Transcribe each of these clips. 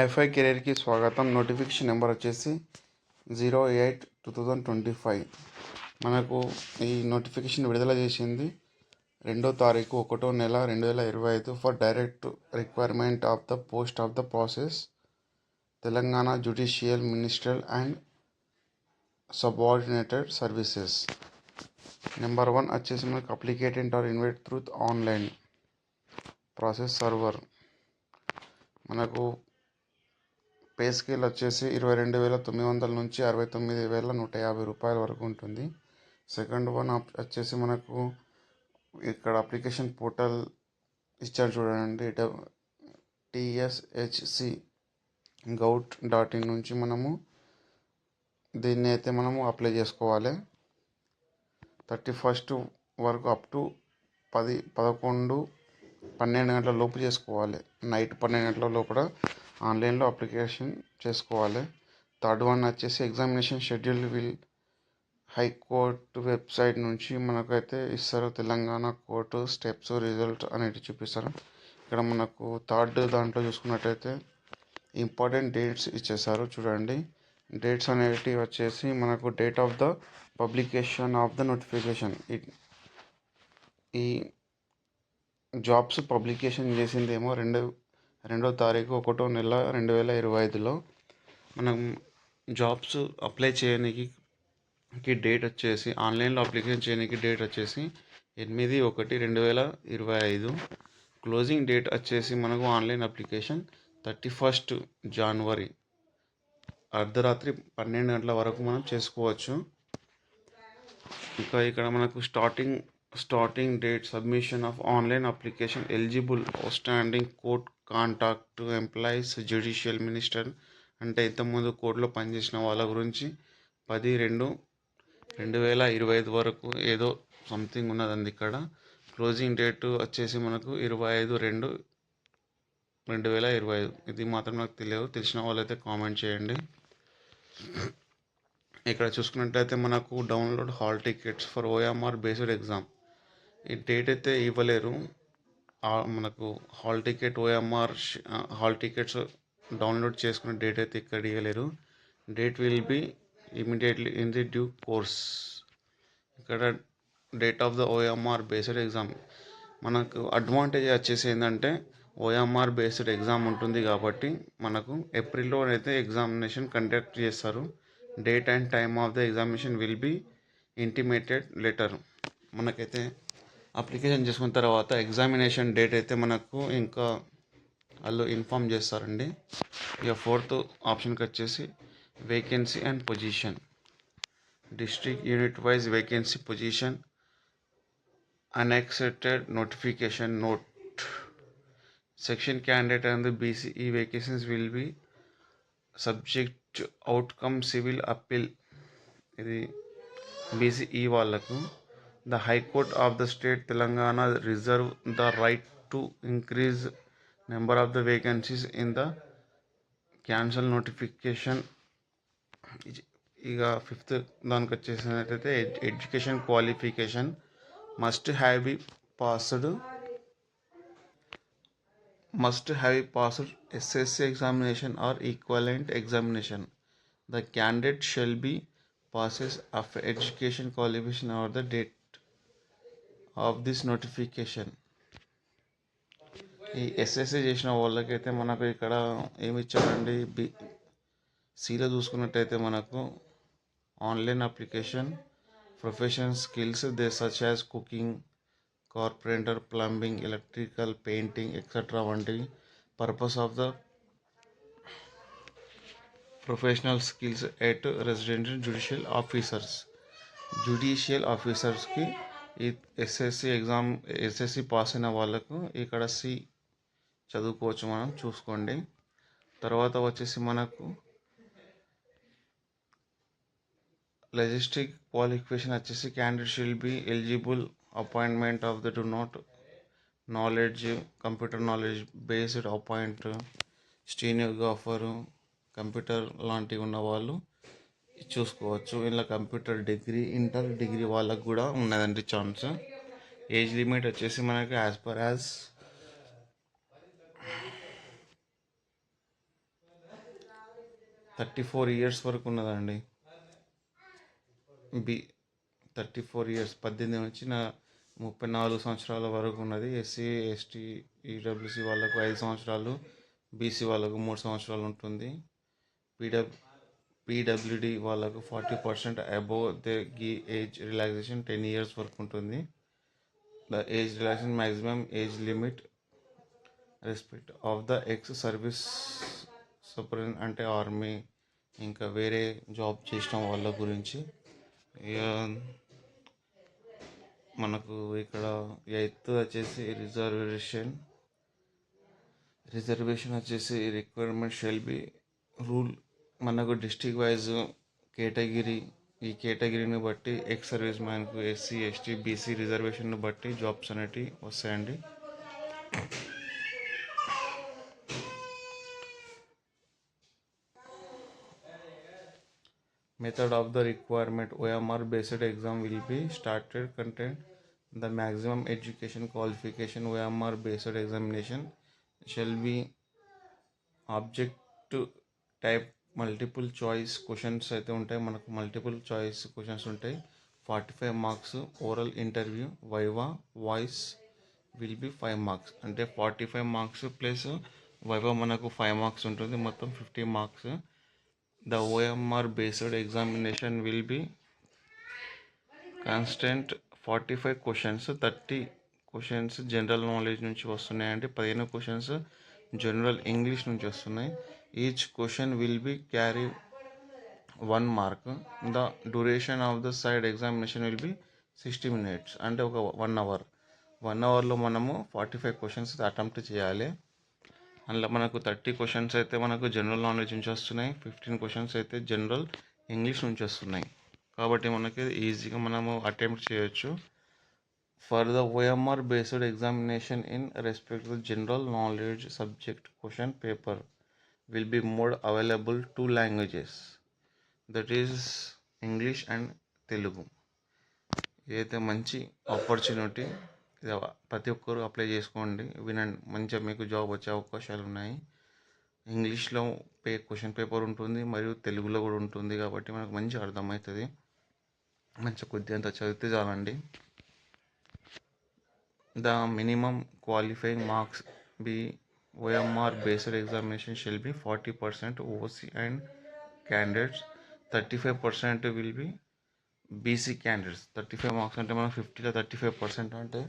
ఐఫై కెరీర్కి స్వాగతం. Notification number వచ్చేసి zero eight two thousand twenty five. మనకు ఈ నోటిఫికేషన్ విడుదల చేసింది రెండో తారీఖు ఒకటో నెల రెండు వేల ఇరవై ఐదు for direct requirement of the post of the process Telangana judicial ministerial and subordinated services number one వచ్చేసి మనకు applicant are invite through online process server మనకు పే స్కేల్ వచ్చేసి ఇరవై రెండు వేల తొమ్మిది వందల నుంచి అరవై తొమ్మిది వేల నూట యాభై రూపాయల వరకు ఉంటుంది. సెకండ్ వన్ వచ్చేసి మనకు ఇక్కడ అప్లికేషన్ పోర్టల్ ఇచ్చారు చూడండి. టిఎస్హెచ్సి గౌట్ డాట్ ఇన్ నుంచి మనము దీన్ని అయితే మనము అప్లై చేసుకోవాలి. థర్టీ ఫస్ట్ వరకు అప్ టు పది పదకొండు పన్నెండు గంటల లోపు చేసుకోవాలి. నైట్ పన్నెండు గంటల లోపల ఆన్లైన్లో అప్లికేషన్ చేసుకోవాలి. థర్డ్ వన్ వచ్చేసి examination schedule will high court website నుంచి మనకైతే ఇస్తారు. తెలంగాణ కోర్టు స్టెప్స్ రిజల్ట్ అనేది చూపిస్తారు. ఇక్కడ మనకు థర్డ్ దాంట్లో చూసుకున్నట్టయితే ఇంపార్టెంట్ డేట్స్ ఇచ్చేసారు చూడండి. డేట్స్ అనేటివి వచ్చేసి మనకు date of the publication of the notification. ఈ జాబ్స్ పబ్లికేషన్ చేసిందేమో రెండు రెండో తారీఖు ఒకటో నెల రెండు వేల ఇరవై ఐదులో మనం జాబ్స్ అప్లై చేయడానికి డేట్ వచ్చేసి ఆన్లైన్లో అప్లికేషన్ చేయడానికి డేట్ వచ్చేసి ఎనిమిది ఒకటి రెండు వేల ఇరవై ఐదు. క్లోజింగ్ డేట్ వచ్చేసి మనకు online application thirty first January. అర్ధరాత్రి పన్నెండు గంటల వరకు మనం చేసుకోవచ్చు. ఇంకా ఇక్కడ మనకు starting starting date submission of online application eligible standing court contact employees judicial minister అంటే ఇంతకుముందు కోర్టులో పనిచేసిన వాళ్ళ గురించి పది రెండు రెండు వేల ఇరవై ఐదు వరకు ఏదో సంథింగ్ ఉన్నదండి ఇక్కడ. క్లోజింగ్ డేట్ వచ్చేసి మనకు ఇరవై ఐదు రెండు రెండు వేల ఇరవై ఐదు. ఇది మాత్రం నాకు తెలియదు. తెలిసిన వాళ్ళైతే కామెంట్ చేయండి. ఇక్కడ చూసుకున్నట్లయితే మనకు download hall tickets for OMR based exam ఈ డేట్ అయితే ఇవ్వలేరు. మనకు hall ticket OMR hall tickets download చేసుకునే డేట్ అయితే ఇక్కడ ఇవ్వలేరు date will be immediately in the due course. ఇక్కడ date of the OMR based exam. మనకు అడ్వాంటేజ్ వచ్చేసి ఏంటంటే ఓఎంఆర్ బేస్డ్ ఎగ్జామ్ ఉంటుంది కాబట్టి మనకు ఏప్రిల్లో అయితే ఎగ్జామినేషన్ కండక్ట్ చేస్తారు. Date and time of the examination will be intimated letter. మనకైతే అప్లికేషన్ చేసుకున్న తర్వాత ఎగ్జామినేషన్ డేట్ అయితే మనకు ఇంకా వాళ్ళు ఇన్ఫామ్ చేస్తారండి. ఇక ఫోర్త్ ఆప్షన్కి వచ్చేసి vacancy and position. District unit wise vacancy position unaccepted notification note. section candidate and the bce vacancies will be subject to outcome civil appeal ఇది బీసీఈ వాళ్ళకు. The high court of the state Telangana reserve the right to increase number of the vacancies in the cancel notification ఇక fifth దానికి వచ్చేసినట్టయితే education qualification must have be passed must have passed SSC examination or equivalent examination. The candidate shall be passes of education qualification or the date of this notification ఈ SSC చేసిన వాళ్ళకైతే మనకు ఇక్కడ ఏమి ఇచ్చారండి? B సీలో చూసుకున్నట్టయితే మనకు online application professional skills they such as cooking corporator plumbing electrical painting etcetera వంటి purpose of the professional skills at resident judicial officers. Judicial ఆఫీసర్స్కి ఈ ఎస్ఎస్సి ఎగ్జామ్ ఎస్ఎస్సి పాస్ అయిన వాళ్ళకు ఇక్కడ సి చదువుకోవచ్చు మనం చూసుకోండి. తర్వాత వచ్చేసి మనకు లెజిస్టిక్ క్వాలిఫికేషన్ వచ్చేసి candidate shall be eligible appointment of the do not knowledge computer knowledge based appoint stenographer computer లాంటివి ఉన్న వాళ్ళు చూసుకోవచ్చు. ఇలా కంప్యూటర్ డిగ్రీ ఇంటర్ డిగ్రీ వాళ్ళకు కూడా ఉన్నదండి ఛాన్స్. ఏజ్ లిమిట్ వచ్చేసి మనకి as per as thirty four years వరకు ఉన్నదండి. బి థర్టీ ఫోర్ ఇయర్స్ పద్దెనిమిది నుంచి నా ముప్పై నాలుగు సంవత్సరాల వరకు ఉన్నది. ఎస్సీ ఎస్టీ ఈడబ్ల్యూసీ వాళ్ళకు ఐదు సంవత్సరాలు బీసీ వాళ్ళకు మూడు సంవత్సరాలు ఉంటుంది. పీడబ్ల్యూ పీడబ్ల్యూడి వాళ్ళకు ఫార్టీ పర్సెంట్ అబోవ్ ద గీ ఏజ్ రిలాక్సేషన్ టెన్ ఇయర్స్ వరకు ఉంటుంది. The age relaxation maximum age limit respect of the ex service super అంటే ఆర్మీ ఇంకా వేరే జాబ్ చేసిన వాళ్ళ గురించి. ఇక మనకు ఇక్కడ ఎయిత్ వచ్చేసి రిజర్వేషన్ రిజర్వేషన్ వచ్చేసి రిక్వైర్మెంట్ షెల్ బి రూల్ మనకు డిస్టిక్ వైజ్ కేటగిరీ ఈ కేటగిరీని బట్టి ex service మ్యాన్కు SC ST BC రిజర్వేషన్ను బట్టి జాబ్స్ అనేటివి వస్తాయండి method of the requirement omr based exam will be started content the maximum education qualification omr based examination shall be object to type multiple choice questions అయితే ఉంటాయి. మనకు multiple choice questions ఉంటాయి. Forty five marks oral interview viva voce will be five marks అంటే forty five marks plus viva మనకు five marks ఉంటుంది. మొత్తం fifty marks the OMR based examination will be constant forty five questions thirty questions general knowledge నుంచి వస్తున్నాయండి. పదిహేను questions general English నుంచి వస్తున్నాయి. Each question will be carry one mark the duration of the side examination will be sixty minutes అంటే ఒక one hour one అవర్లో మనము forty five questions attempt చేయాలి. అందులో మనకు థర్టీ క్వశ్చన్స్ అయితే మనకు జనరల్ నాలెడ్జ్ నుంచి వస్తున్నాయి. ఫిఫ్టీన్ క్వశ్చన్స్ అయితే జనరల్ ఇంగ్లీష్ నుంచి వస్తున్నాయి. కాబట్టి మనకి ఈజీగా మనము అటెంప్ట్ చేయొచ్చు. For the OMR based examination in respect to general knowledge subject question paper will be mode available two languages that is English and Telugu ఇదైతే మంచి ఆపర్చునిటీ ఇది ప్రతి ఒక్కరు అప్లై చేసుకోండి. వినండి మంచిగా మీకు జాబ్ వచ్చే అవకాశాలు ఉన్నాయి. ఇంగ్లీష్లో పే క్వశ్చన్ పేపర్ ఉంటుంది. మరియు తెలుగులో కూడా ఉంటుంది కాబట్టి మనకు మంచిగా అర్థమవుతుంది. మంచిగా కొద్దిగా అంత చదివితే చాలండి. The minimum qualifying marks be OMR based examination shall be forty percent OC and candidates thirty five percent will be BC candidates thirty five marks అంటే మనం ఫిఫ్టీలో థర్టీ ఫైవ్ పర్సెంట్ అంటే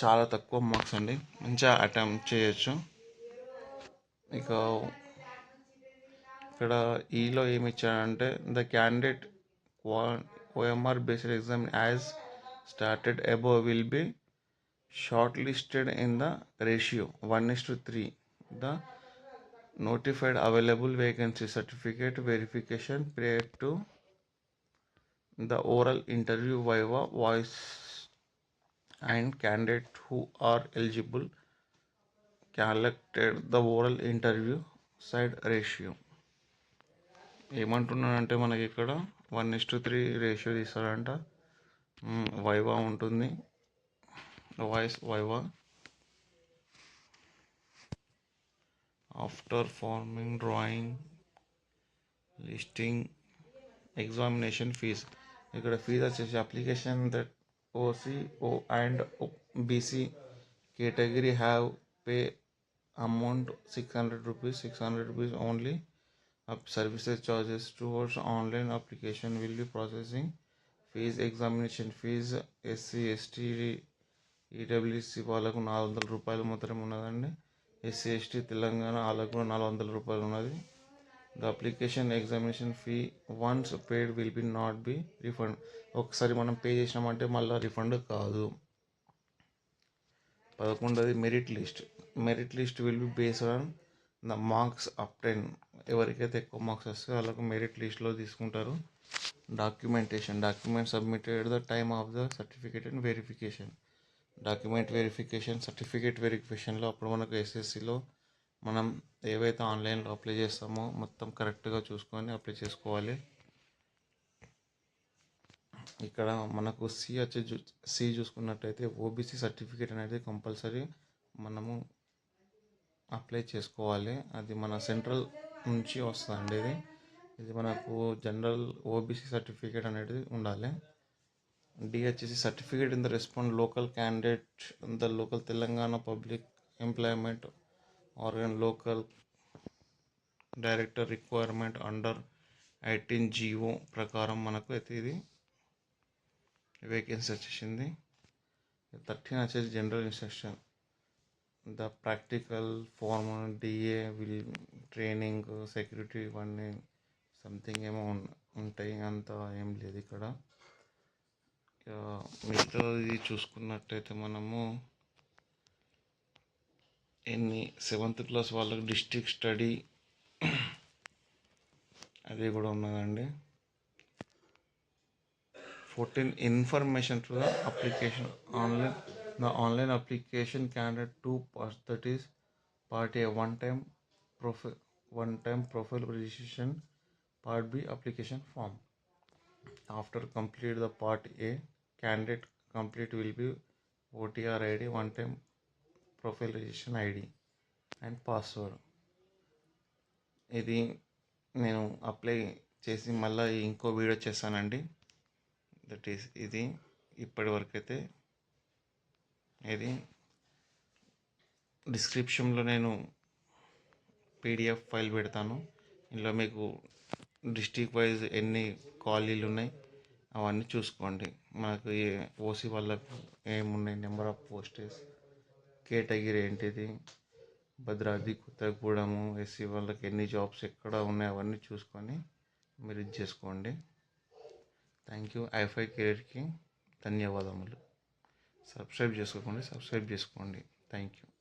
చాలా తక్కువ మార్క్స్ అండి. మంచిగా అటెంప్ట్ చేయొచ్చు. ఇక ఇక్కడ ఈలో ఏమి ఇచ్చాడంటే the candidate OMR based exam as started above will be shortlisted in the ratio. One is to three. The notified available vacancy certificate verification prior to the oral interview viva voce and candidate who are eligible collected the oral interview side ratio. ఏమంటున్నానంటే మనకి ఇక్కడ one is to three ratio తీస్తారంట. Viva ఉంటుంది. Voce viva after farming drawing listing examination fees ఇక్కడ fees వచ్చేసి application that OC O and BC category have pay amount six hundred rupees six hundred rupees only services charges towards online application will be processing fees examination fees SC ST EWS వాళ్ళకు నాలుగు వందల రూపాయలు మాత్రమే ఉన్నదండి. SC ST Telangana వాళ్ళకు కూడా నాలుగు వందల రూపాయలు ఉన్నది. The application examination fee once paid will be not be refund. ఒకసారి మనం పే చేసినామంటే మళ్ళీ రిఫండ్ కాదు. పదకొండది merit list. Merit list will be based on the marks obtained. ఎవరికైతే ఎక్కువ మార్క్స్ వస్తే వాళ్ళకు మెరిట్ లిస్ట్లో తీసుకుంటారు. Documentation. Document submitted the time of the certificate and verification. Document verification certificate వెరిఫికేషన్లో అప్పుడు మనకు ఎస్ఎస్సిలో మనం ఏవైతే ఆన్లైన్లో అప్లై చేస్తామో మొత్తం కరెక్ట్గా చూసుకొని అప్లై చేసుకోవాలి. ఇక్కడ మనకు సి వచ్చి చూ సి చూసుకున్నట్టయితే ఓబీసీ సర్టిఫికేట్ అనేది కంపల్సరీ మనము అప్లై చేసుకోవాలి. అది మన సెంట్రల్ నుంచి వస్తుందండి ఇది. ఇది మనకు జనరల్ ఓబీసీ సర్టిఫికేట్ అనేది ఉండాలి. DHC certificate in the respond local candidate in the local Telangana public employment organ local director requirement under eighteen GO ప్రకారం మనకు అయితే ఇది వేకెన్సీ వచ్చేసింది. థర్టీన్ వచ్చేసి general instruction the practical form DA will training security ఇవన్నీ something ఏమో ఉంటాయి. అంత ఏం లేదు ఇక్కడ. మిగతాది చూసుకున్నట్టయితే మనము ఎన్ని సెవెంత్ క్లాస్ వాళ్ళకి డిస్ట్రిక్ట్ స్టడీ అది కూడా ఉన్నదండి. Fourteen information to the application online the online application candidate two parts that is part A one time profile one time profile registration part B application form. After complete the part A candidate complete will be OTR ID one time profile registration ID and password ఇది నేను apply చేసి మళ్ళీ ఇంకో video చేస్తానండి. That is ఇది ఇప్పటి వరకు అయితే ఇది డిస్క్రిప్షన్లో నేను పీడిఎఫ్ ఫైల్ పెడతాను. ఇందులో మీకు డిస్టిక్ వైజ్ ఎన్ని ఖాళీలు ఉన్నాయి అవన్నీ చూసుకోండి. మనకు ఓసీ వాళ్ళకు ఏమున్నాయి? నెంబర్ ఆఫ్ పోస్టెస్ కేటగిరీ ఏంటిది? భద్రాద్రి కొత్తగూడెము ఎస్సీ వాళ్ళకి ఎన్ని జాబ్స్ ఎక్కడ ఉన్నాయి? అవన్నీ చూసుకొని మీరు ఇది చేసుకోండి. థ్యాంక్ యూ ఐఫై కెరీర్కి ధన్యవాదములు. సబ్స్క్రైబ్ చేసుకోకండి. సబ్స్క్రైబ్ చేసుకోండి. Thank you